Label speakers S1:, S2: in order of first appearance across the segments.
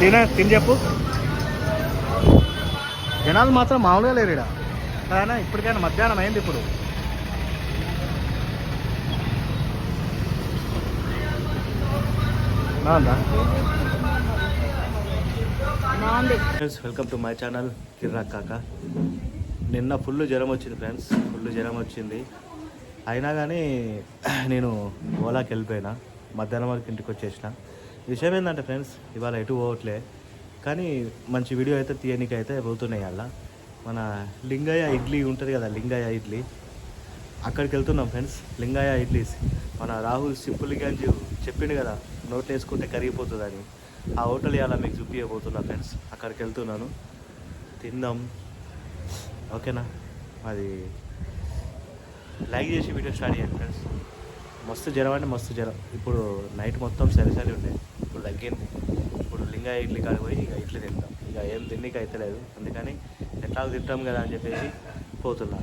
S1: తిన తిని చెప్పు. జనాలు మాత్రం మామూలుగా లేరు ఇక్కడ కానీ ఇప్పటికైనా మధ్యాహ్నం అయింది ఇప్పుడు. Friends welcome to my channel కిర్రా కాక నిన్న ఫుల్ జ్వరం వచ్చింది ఫ్రెండ్స్ ఫుల్ జ్వరం వచ్చింది. అయినా కానీ నేను ఓలాకి వెళ్ళిపోయినా. మధ్యాహ్నం వరకు ఇంటికి వచ్చేసిన. విషయం ఏంటంటే ఫ్రెండ్స్ ఇవాళ ఎటు పోవట్లే. కానీ మంచి వీడియో అయితే తీయనికి అయితే పోతున్నాయి అలా. మన లింగయ్య ఇడ్లీ ఉంటుంది కదా లింగయ్య ఇడ్లీ. అక్కడికి వెళ్తున్నాం ఫ్రెండ్స్ లింగయ్య ఇడ్లీస్. మన రాహుల్ సింపుల్ గంజ్ చెప్పిండు కదా నోట్లు వేసుకుంటే కరిగిపోతుందని. ఆ హోటల్ ఇలా మీకు చూపించబోతున్నా ఫ్రెండ్స్ అక్కడికి వెళ్తున్నాను తిందాం. ఓకేనా? అది. లైక్ చేసి వీడియో స్టార్ట్ చేయండి ఫ్రెండ్స్. మస్తు జ్వరం అంటే మస్తు జ్వరం. ఇప్పుడు నైట్ మొత్తం సరి సరి ఉండే. ఇప్పుడు తగ్గింది. ఇప్పుడు లింగా ఇడ్లీ కాడికి పోయి ఇక ఇడ్లీ తింటాం. ఇక ఏం తిండికి అయితే లేదు అందుకని ఎట్లా తింటాం కదా అని చెప్పేసి పోతున్నా.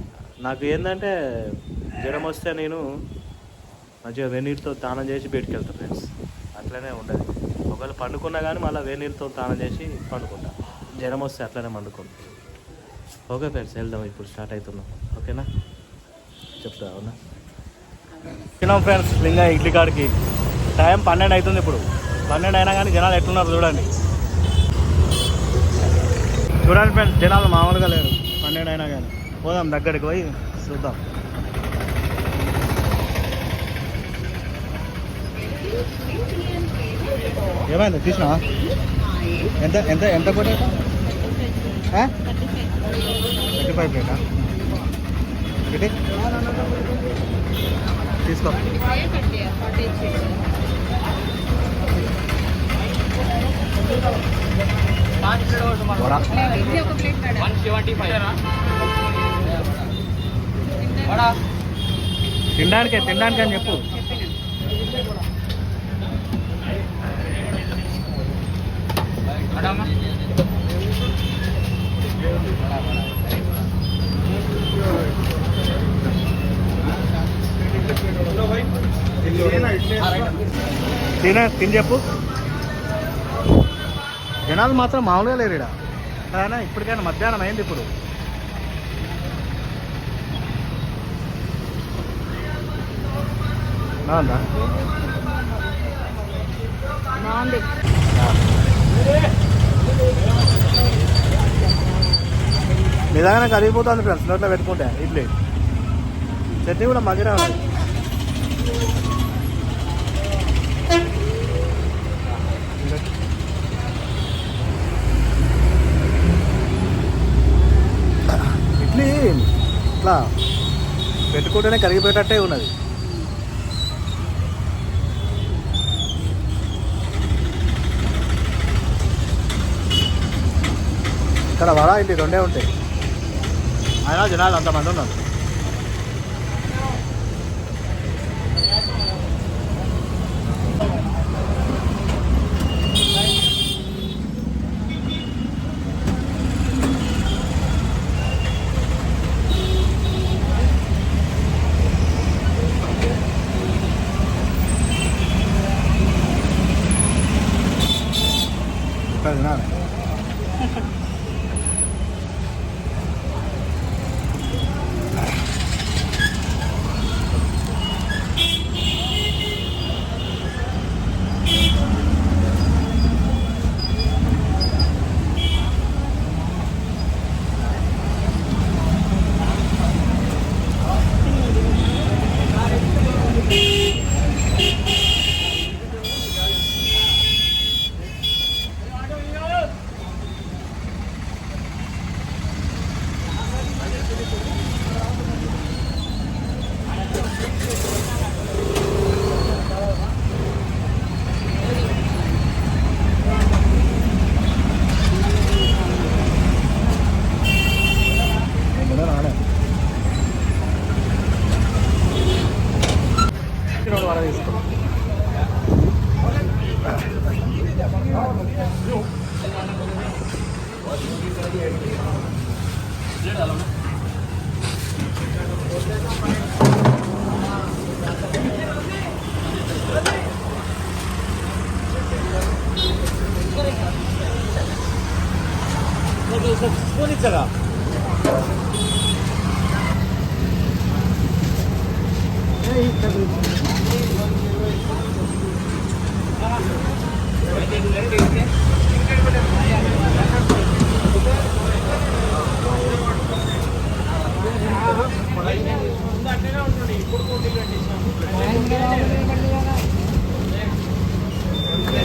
S1: నాకు ఏంటంటే జ్వరం వస్తే నేను మంచిగా వెన్నీటితో స్నానం చేసి బయటికి వెళ్తాను ఫ్రెండ్స్ అట్లనే ఉండదు. ఒకవేళ పండుకున్నా కానీ మళ్ళీ వేనీరుతో స్నానం చేసి పండుకుంటా. జ్వరం వస్తే అట్లనే పండుకుంటా ఓకే ఫ్రెండ్స్ వెళ్దాం. ఇప్పుడు స్టార్ట్ అవుతున్నాం. ఓకేనా? చెప్తా అవునా? తిన్నాం ఫ్రెండ్స్ లింగా ఇడ్లీ కాడికి. టైం పన్నెండు అవుతుంది ఇప్పుడు. పన్నెండు అయినా కానీ జనాలు ఎట్లున్నారు చూడండి. చూడండి ఫ్రెండ్స్ జనాలు మామూలుగా లేరు. పన్నెండు అయినా కానీ. పోదాం దగ్గరికి పోయి చూద్దాం. ఏమైంది? తీసినా ఎంత ఎంత ఎంత కూడా థర్టీ ఫైవ్ ప్లేటా? ఒకటి? తీసుకో. తినడానికే తినడానికి అని చెప్పు. తిన తిని చెప్పు. జనాలు మాత్రం మామూలుగా లేరు ఇక్కడ కానీ ఇప్పటికైనా మధ్యాహ్నం అయింది ఇప్పుడు. బాగుందా? కరిగిపోతుంది ఫ్రెండ్స్ నోట్లో పెట్టుకుంటే ఇడ్లీ. చట్నీ కూడా మగిరా ఉంది ఇడ్లీ ఇట్లా పెట్టుకుంటేనే కరిగిపోయేటట్టే ఉన్నది. ఇక్కడ వడ ఇడ్లీ రెండే ఉంటాయి. అయినా జనాలు అంతమంది ఉన్నారు.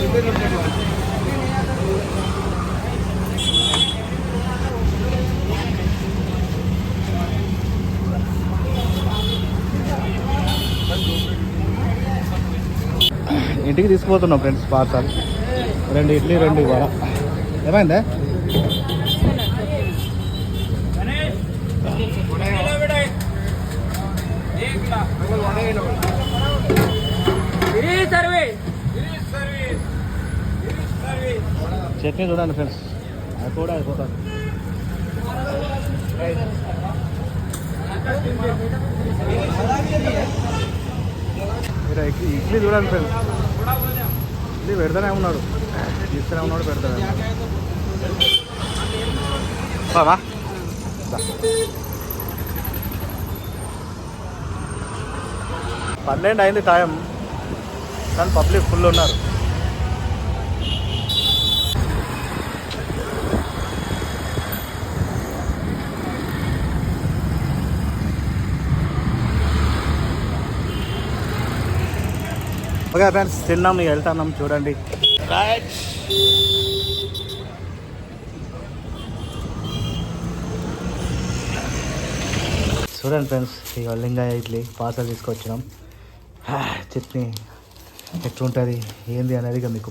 S1: ఇప్పుడు ఇంటికి తీసుకుపోతున్నాం ఫ్రెండ్స్ పార్సల్. రెండు ఇడ్లీ రెండు ఇవాళ ఏమైందా? చట్నీ చూడండి ఫ్రెండ్స్. అది కూడా అయిపోతాను ఇడ్లీ ఇడ్లీ చూడండి ఫ్రెండ్స్. ఇది పెడతానే ఉన్నాడు. తీస్తూనే ఉన్నాడు పెడతానే ఉన్నాడు. పన్నెండు అయింది టైం. కానీ పబ్లిక్ ఫుల్ ఉన్నారు. ఓకే ఫ్రెండ్స్ తిన్నాం ఇక వెళ్తున్నాం చూడండి. రైట్ చూడండి ఫ్రెండ్స్ ఇక లింగాయ ఇడ్లీ పార్సల్ తీసుకొచ్చినాం. చట్నీ ఎట్లుంటుంది ఏంది అనేది ఇక మీకు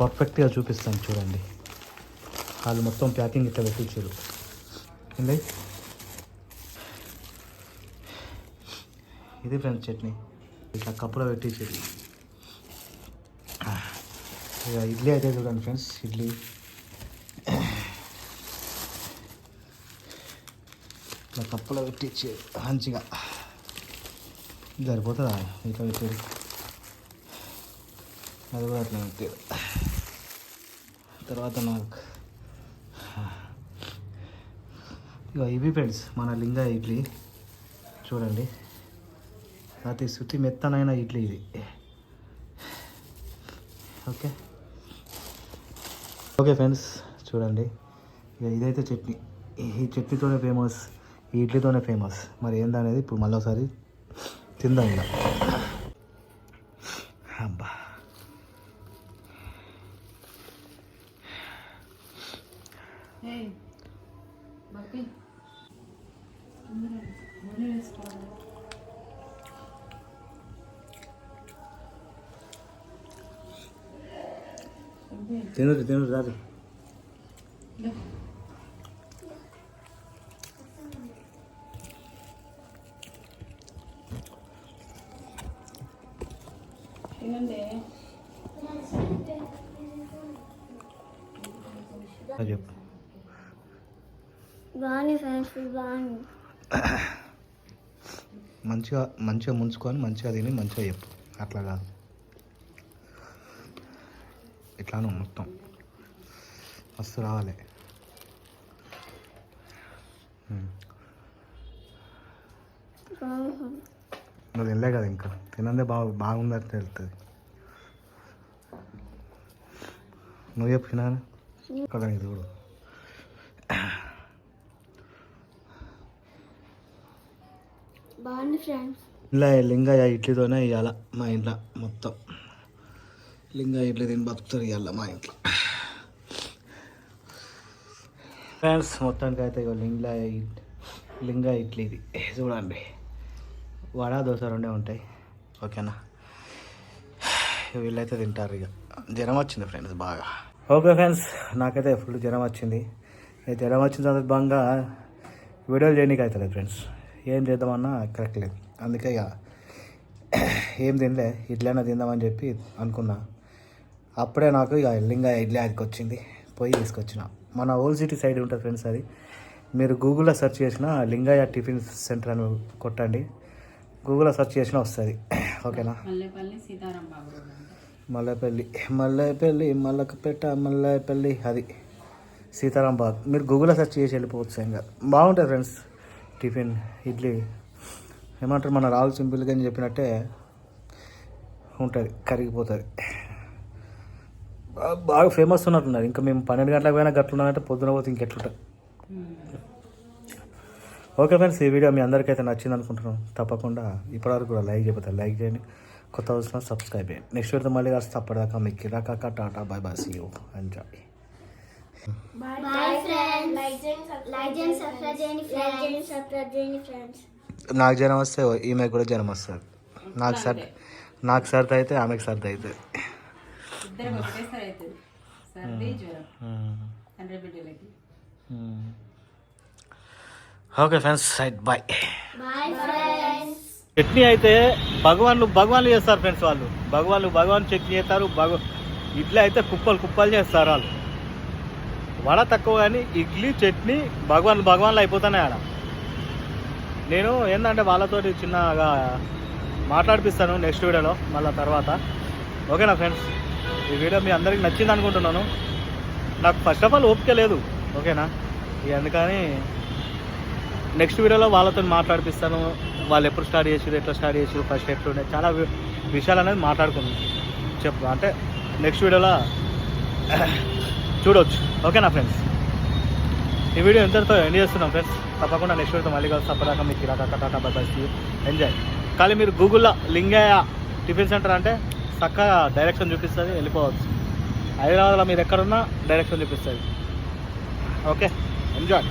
S1: పర్ఫెక్ట్గా చూపిస్తాను చూడండి. వాళ్ళు మొత్తం ప్యాకింగ్ ఇట్లా పెట్టించారు. ఏంది? ఇది ఫ్రెండ్స్ చట్నీ. ఇట్లా కప్పులో పెట్టించారు. ఇడ్లీ అయితే చూడండి ఫ్రెండ్స్ ఇడ్లీ. ఇలా కప్పులో పెట్టించి మంచిగా సరిపోతుందా? ఇట్లా పెట్టారు. అది కూడా అట్లా పెట్టారు. తర్వాత నాకు ఇక ఇవి ఫ్రెండ్స్ మన లింగా ఇడ్లీ. చూడండి. అతి శృతి మెత్తనైన ఇడ్లీ ఇది. ఓకే. ఓకే ఫ్రెండ్స్ చూడండి. ఇక ఇదైతే చట్నీ. ఈ చట్నీతోనే ఫేమస్ ఈ ఇడ్లీతోనే ఫేమస్ మరి ఏందనేది ఇప్పుడు మళ్ళీ ఒకసారి తిందాం ఇలా అబ్బా. తినదు తినదు రాదు. అది చెప్పు.
S2: బాగుంది ఫ్రెండ్స్ బాగుంది.
S1: మంచిగా మంచిగా ముంచుకొని మంచిగా తిని మంచిగా చెప్పు. అట్లా కాదు. ఇట్లాను మొత్తం. మస్తు రావాలి. నువ్వు తినలే కదా ఇంకా. తినందే బాగు బాగుందని తెలుస్తుంది నువ్వు చెప్పు తినాను కదా ఇది
S2: బాగుంది ఫ్రెండ్స్.
S1: ఇలా లింగయ్య ఇడ్లీతోనే ఇవ్వాల మా ఇంట్లో మొత్తం. లింగయ్య ఇడ్లీ తిని బతుకుతారు ఇవాళ మా ఇంట్లో? ఫ్రెండ్స్ మొత్తానికి అయితే ఇగో లింగా ఇడ్లీ ఇది. చూడండి. వడ దోశ రెండే ఉంటాయి. ఓకేనా? వీళ్ళైతే తింటారు ఇక జ్వరం వచ్చింది ఫ్రెండ్స్ బాగా. ఓకే ఫ్రెండ్స్ నాకైతే ఫుల్ జ్వరం వచ్చింది. జ్వరం వచ్చిన సందర్భంగా వీడియోలు చేయడానికి అవుతుంది ఫ్రెండ్స్. ఏం చేద్దామన్నా కరెక్ట్ లేదు. అందుకే ఇక ఏం తినలే ఇడ్లైనా తిందామని చెప్పి అనుకున్నా. అప్పుడే నాకు ఇక లింగా ఇడ్లీ అదికి వచ్చింది. పోయి తీసుకొచ్చిన. మన ఓల్డ్ సిటీ సైడ్ ఉంటుంది ఫ్రెండ్స్ అది. మీరు గూగుల్లో సెర్చ్ చేసిన లింగయ్య టిఫిన్ సెంటర్ అని కొట్టండి. గూగుల్లో సెర్చ్ చేసినా వస్తుంది. ఓకేనా?
S3: మల్లెపల్లి.
S1: మల్లెపల్లి. మల్లెపల్లి మల్లకపేట మల్లెపల్లి అది సీతారాం బాగ్ మీరు గూగుల్లో సెర్చ్ చేసి వెళ్ళిపోవచ్చు ఇంకా. బాగుంటుంది ఫ్రెండ్స్ టిఫిన్ ఇడ్లీ. ఏమంటారు మన రాహుల్ సింపుల్గా అని చెప్పినట్టే ఉంటుంది కరిగిపోతుంది. బాగా ఫేమస్ ఉన్నట్టున్నారు. ఇంకా మేము పన్నెండు గంటలకు పోయినా గట్లున్నామంటే పొద్దున పోతే ఇంకెట్లుంటుంది. ఓకే ఫ్రెండ్స్ ఈ వీడియో మీ అందరికైతే నచ్చింది అనుకుంటున్నాను. తప్పకుండా ఇప్పటివరకు కూడా లైక్ చేయకపోతే లైక్ చేయండి. కొత్త వచ్చిన సబ్స్క్రైబ్ చేయండి. నెక్స్ట్ వీడియో మళ్ళీ కాస్త అప్పటిదాకా మీకు కిరాకాక tata bye bye see you enjoy. నాకు జ్వరం వస్తే ఈమెకు కూడా జ్వరం వస్తుంది. నాకు సర్ది నాకు సర్ది అయితే ఆమెకు సర్ది అవుతుంది
S3: ఇద్దరికి ఒకటేసారి అవుతుంది. సర్ది జ్వరం. తండ్రి బిడ్డలకి
S1: okay friends right bye. Chutney అయితే భగవాన్లు భగవాన్లు చేస్తారు ఫ్రెండ్స్ వాళ్ళు. భగవాన్లు భగవాన్ చట్నీ చేస్తారు భగ ఇడ్లీ అయితే కుప్పలు కుప్పలు చేస్తారు వాళ్ళు. వడ తక్కువ కానీ ఇడ్లీ చట్నీ భగవాన్ భగవాన్లు అయిపోతున్నాయి ఆడ. నేను ఏంటంటే వాళ్ళతోటి చిన్నగా మాట్లాడిపిస్తాను నెక్స్ట్ వీడియోలో మళ్ళీ తర్వాత. ఓకేనా ఫ్రెండ్స్ ఈ వీడియో మీ అందరికి నచ్చింది అనుకుంటున్నాను. నాకు ఫస్ట్ ఆఫ్ ఆల్ ఓపిక లేదు ఓకేనా? ఎందుకని అందుకని నెక్స్ట్ వీడియోలో వాళ్ళతో మాట్లాడిపిస్తాను. వాళ్ళు ఎప్పుడు స్టార్ట్ చేసారు ఎట్లా స్టార్ట్ చేసారు ఫస్ట్ ఎట్లుండే చాలా విషయాలు అనేది మాట్లాడుకుందాం. చెప్పు అంటే నెక్స్ట్ వీడియోలో చూడవచ్చు ఓకేనా ఫ్రెండ్స్ ఈ వీడియో ఎంతటితో ఎండ్ చేస్తున్నాం ఫ్రెండ్స్ తప్పకుండా నెక్స్ట్ వీడియోతో మళ్ళీ కలిసి అప్పటిదాకా మీకు ఇలా టాటా బాయ్ ఎంజాయ్ కానీ మీరు గూగుల్లో లింగయ్య టిఫిన్ సెంటర్ అంటే చక్కగా డైరెక్షన్ చూపిస్తుంది వెళ్ళిపోవచ్చు. హైదరాబాద్లో మీరు ఎక్కడున్నా డైరెక్షన్ చూపిస్తుంది. Okay enjoy